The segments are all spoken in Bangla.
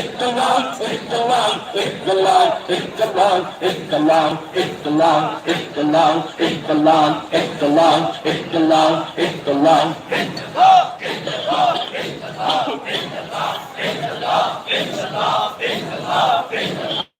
it's the long, it's the long, it's the long, it's the long, it's the long, it's the long, it's the long, it's the long, it's the long, it's the long, it's the long, it's the long, it's the long, it's the long, it's the long.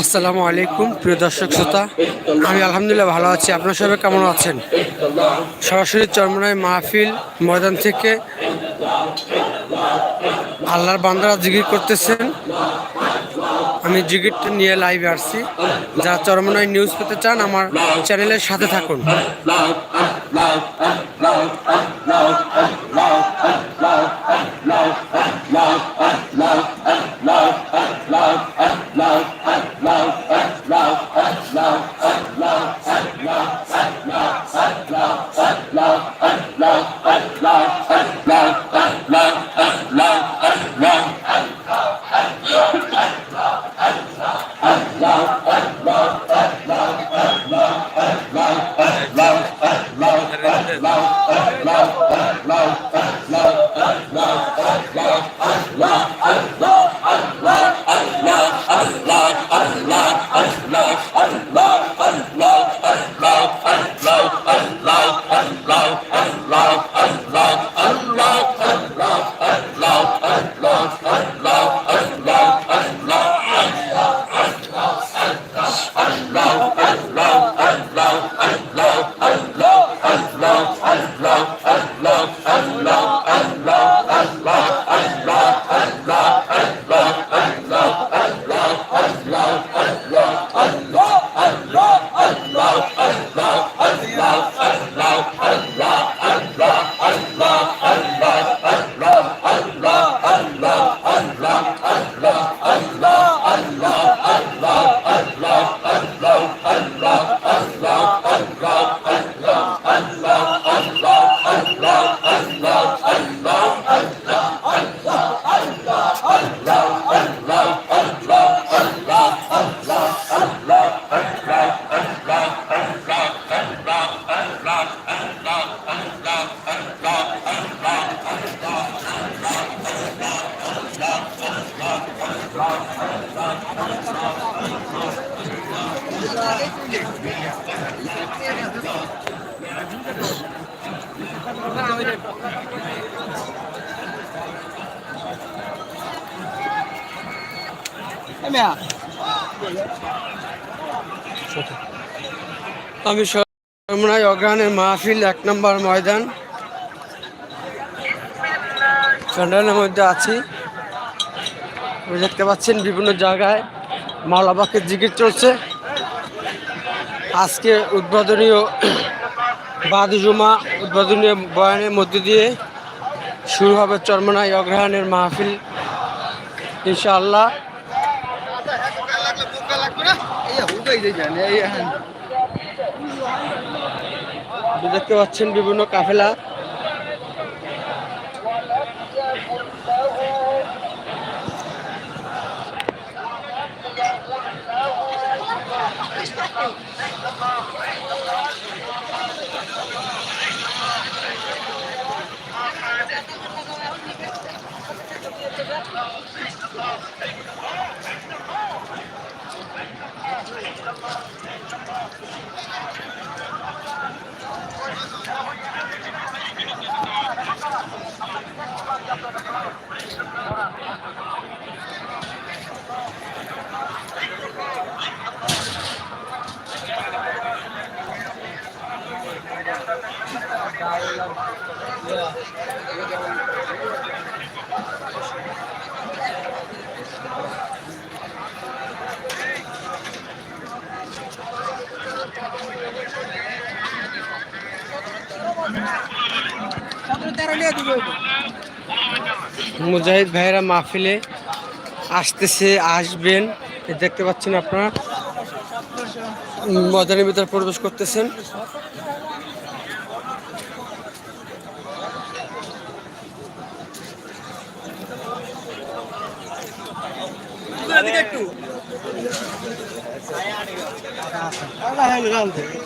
আসসালামু আলাইকুম প্রিয় দর্শক শ্রোতা আমি আলহামদুলিল্লাহ ভালো আছি আপনার সবাই কেমন আছেন সরাসরি চরমনায় মাহফিল ময়দান থেকে আল্লাহর বান্দারা জিগির করতেছেন। আমি জিগিরটা নিয়ে লাইভে আসছি। যা চরমনায় নিউজ পেতে চান, আমার চ্যানেলের সাথে থাকুন। Love. আমি চরমনায় অগ্রহণের মাহফিল এক নম্বর ময়দান। প্যান্ডেলের মধ্যে আছি। দেখতে পাচ্ছেন বিভিন্ন জায়গায় মাওলাবাকের জিকির চলছে। আজকে উদ্বোধনীয় বাদ জুমা উদ্বোধনীয় বয়ানের মধ্য দিয়ে শুরু হবে চরমনায় অগ্রহায়ণের মাহফিল, ইনশাআল্লাহ আপনি দেখতে পাচ্ছেন বিভিন্ন কাফেলা। মুজাহিদ ভাইয়েরা মাহফিলে আসতেছে আসবেন। দেখতে পাচ্ছেন আপনারা। ময়দানের ভিতরে প্রবেশ করতেছেন। আসসালামু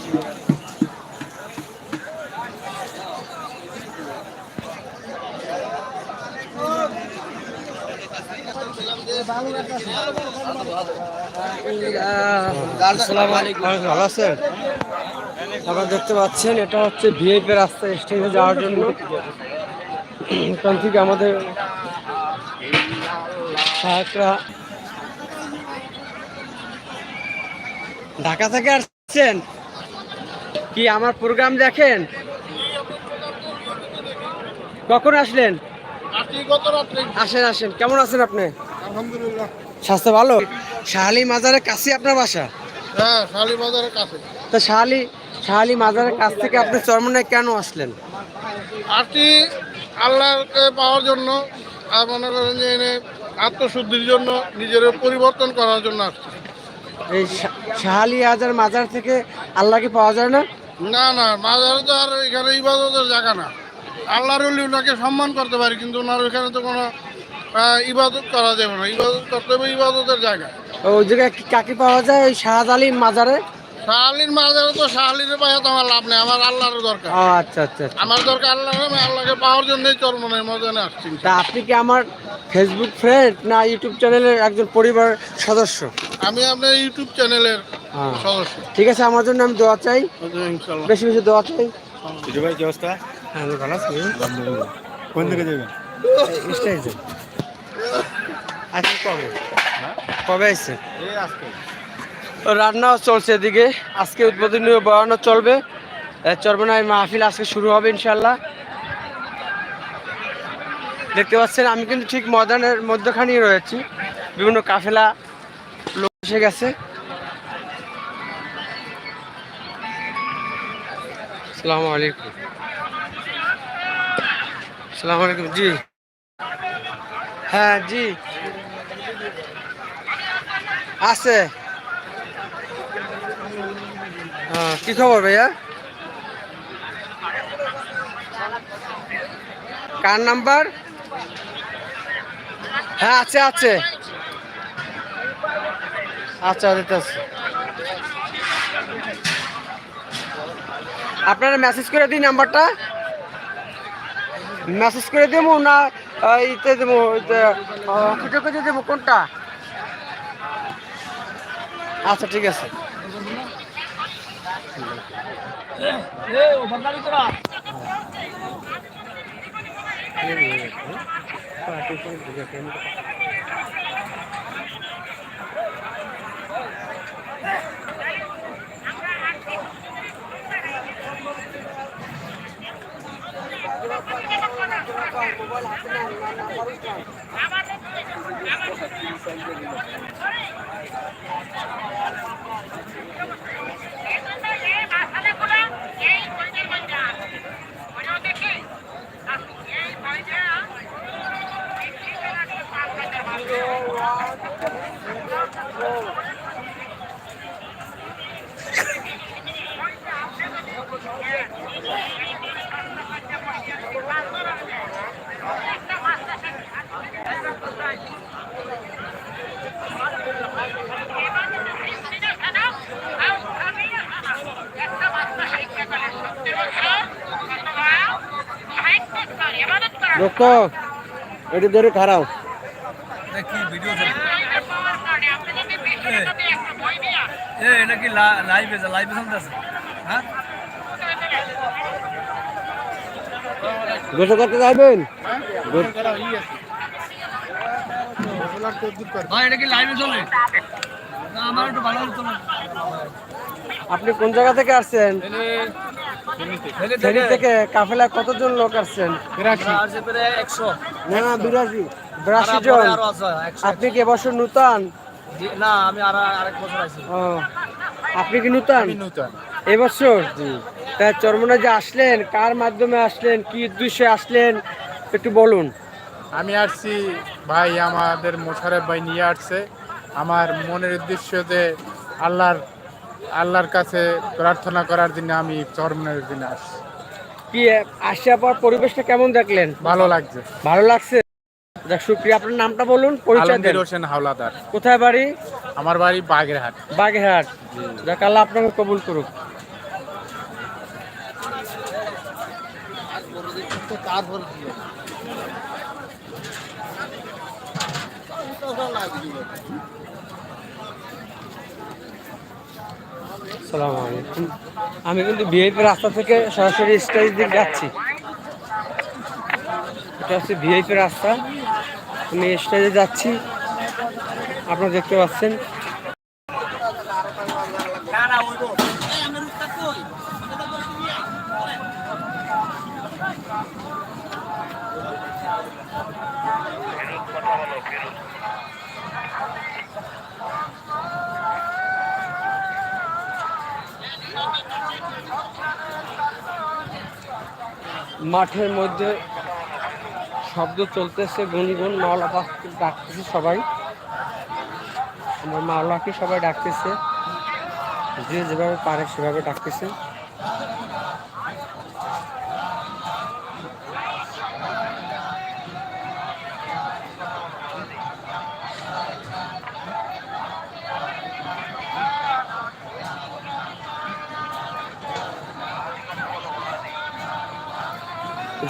ভালো আছেন আপনারা দেখতে পাচ্ছেন এটা হচ্ছে ভিআইপি রাস্তা স্টেশনে যাওয়ার জন্য। এখান থেকে আমাদের সহায়করা ঢাকা থেকে আসছেন? কি আমার প্রোগ্রাম দেখেন? কখন আসলেন? আসেন আসেন। কেমন আছেন আপনি? আলহামদুলিল্লাহ। স্বাস্থ্য ভালো? শাহালি মাজারের কাছে আপনার বাসা? হ্যাঁ কাছে। তো শাহালি শাহালি মাজারের কাছ থেকে আপনি চরমনায় কেন আসলেন? আরটি আল্লাহকে পাওয়ার জন্য আর মনে করেন যে এনে আত্মশুদ্ধির জন্য নিজের পরিবর্তন করার জন্য আসছে। এই শাহালি হাজার মাজার থেকে আল্লাহকে পাওয়া যায় না? না না মাজারে তো আর এখানে ইবাদতের জায়গা না। আল্লাহর ওনাকে সম্মান করতে পারি কিন্তু ওনার ওইখানে তো কোনো ইবাদত করা যাবে না। ইবাদত করতে হবে ইবাদতের জায়গা ওই জায়গায় কি- কাকে পাওয়া যায়? ওই শাহাদ আলী মাজারে? শাহালির মাজারে তো শাহালির পায়ে তো আমার লাভ নেই আমার আল্লাহর দরকার। আচ্ছা আচ্ছা আচ্ছা। আমার দরকার আল্লাহ আমি আল্লাহকে পাওয়ার জন্যই চরমনের মজানে আসছি তা আপনি কি আমার ফেসবুক ফ্রেন্ড না ইউটিউব চ্যানেলের একজন পরিবার সদস্য? আমি আপনার ইউটিউব চ্যানেলের হ্যাঁ। সদস্য। ঠিক আছে আমার জন্য আমি দোয়া চাই। বেশি বেশি দোয়া চাই। ভাই কি অবস্থা? হ্যাঁ ভালো আছি। কোন দিকে যাবেন? আজকে কবে? কবে আসছে রান্নাও চলছে এদিকে। আজকে উদ্বোধনীয় বয়ানও চলবে। চর্বনায় মাহফিল আজকে শুরু হবে ইনশাল্লাহ দেখতে পাচ্ছেন আমি কিন্তু ঠিক ময়দানের মধ্যখানেই রয়েছি। বিভিন্ন কাফেলা লোক এসে গেছে। সালামু আলাইকুম। সালামু আলাইকুম জি। হ্যাঁ জি। আছে। হ্যাঁ, কি খবর ভাইয়া? কার নাম্বার? হ্যাঁ আছে আছে। আচ্ছা আছে আপনারা মেসেজ করে দিন নাম্বারটা। মেসেজ করে দেবো না ইতে দেবো কুটে কুটে দেবো কোনটা আচ্ছা ঠিক আছে আমার এটি ধরে খারাপ এ এটা কি লাইভে লাইভে চলতেছে? হ্যাঁ? গোসল করতে যাবেন আপনি কোন জায়গা থেকে আসছেন? ফেনী থেকে কাফেলা কতজন লোক আসছেন? না না বিরাশি। বিরাশি জন। আপনি কি এবছর নূতন? না আমি আর আরেক বছর আছি। ও আপনি কি নূতন? নূতন। এবছর? তা চরমনা যে আসলেন কার মাধ্যমে আসলেন কি উদ্দেশ্যে আসলেন একটু বলুন। আমি আসছি ভাই আমাদের মোশারেফ ভাই নিয়ে আসছে। আমার মনের উদ্দেশ্য যে আল্লাহর আল্লাহর কাছে প্রার্থনা করার জন্য আমি চরমনের দিন আসছি। কি আসিয়া পর পরিবেশটা কেমন দেখলেন? ভালো লাগছে। ভালো লাগছে? যাক শুক্রিয়া। আপনার নামটা বলুন পরিচয় আলমগীর হোসেন হাওলাদার। কোথায় বাড়ি? আমার বাড়ি বাগেরহাট। বাগেরহাট। যাক আল্লাহ আপনাকে কবুল করুক। আসসালামু আলাইকুম। আমি কিন্তু ভিআইপি রাস্তা থেকে সরাসরি স্টেজ দিকে যাচ্ছি। এটা হচ্ছে ভিআইপি রাস্তা। আমি স্টেজে যাচ্ছি। আপনারা দেখতে পাচ্ছেন। মাঠের মধ্যে শব্দ চলতেছে, গুনগুন, মাওলা পাখি ডাকতেছে সবাই। আমার মাওলাকে সবাই ডাকতেছে। যে যেভাবে পারে সেভাবে ডাকতেছে।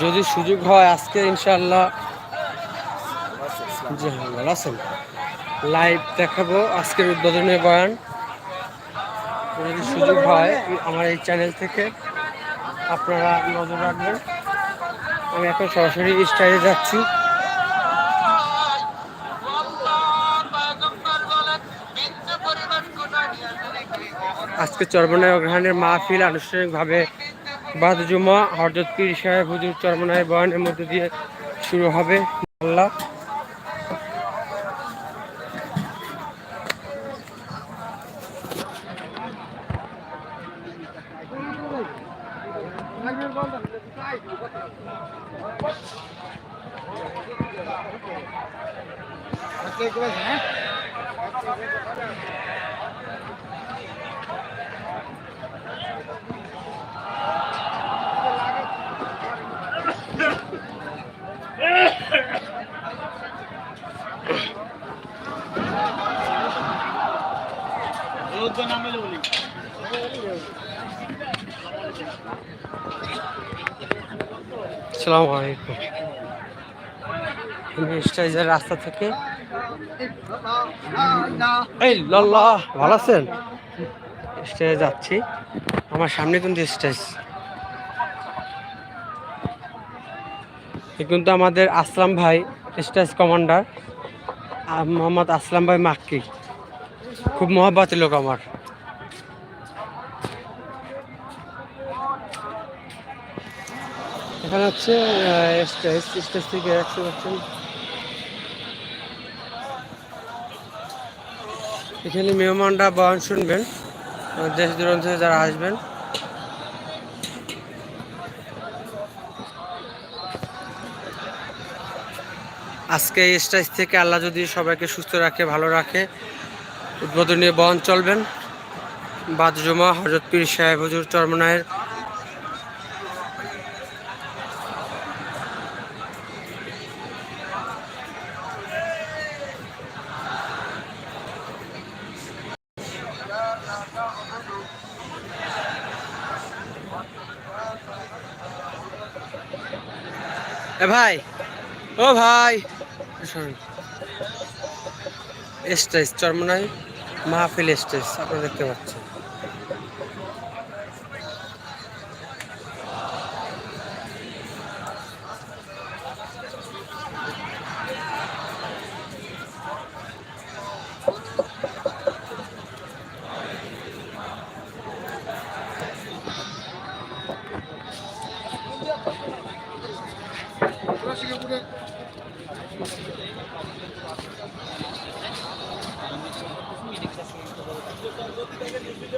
যদি সুযোগ হয় আজকে ইনশাল্লাহ জি হ্যাঁ ভালো লাইভ দেখাবো আজকের উদ্বোধনী বয়ান। যদি সুযোগ হয় আমার এই চ্যানেল থেকে আপনারা নজর রাখবেন। আমি এখন সরাসরি স্টাইলে যাচ্ছি। আজকে চর্মনায় অগ্রহণের মাহফিল আনুষ্ঠানিকভাবে বাদ জুমা হরজত পীর সাহেব হুজুর চরমনায় বয়ানের মধ্যে দিয়ে শুরু হবে আল্লাহ আলাইকুম। রাস্তা থেকে? এই লল্লা, ভালো আছেন? স্টেজে যাচ্ছি। আমার সামনে কিন্তু স্টেজ। কিন্তু আমাদের আসলাম ভাই, স্টেজ কমান্ডার মোহাম্মদ আসলাম ভাই মাক্কি। খুব মহাব্বাতি লোক আমার। এখানে হচ্ছে স্টেজ থেকে একশো পার্সেন্ট। এখানে মেহমানরা বয়ান শুনবেন দেশ দূরান্ত থেকে যারা আসবেন। আজকে এই স্টেজ থেকে আল্লাহ যদি সবাইকে সুস্থ রাখে, ভালো রাখে উদ্বোধনী বহন চলবেন। বাদ জমা হজরত পীর সাহেব হজুর চরমনায়ের। ভাই ও ভাই স্টেজ চরমনাই মাহফিল স্টেজ আপনারা দেখতে পাচ্ছেন।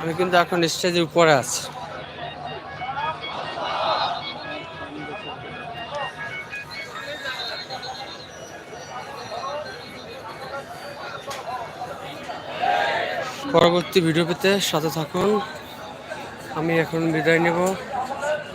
আমি কিন্তু এখন স্টেজের উপরে আছি। পরবর্তী ভিডিও পেতে সাথে থাকুন। আমি এখন বিদায় নেব।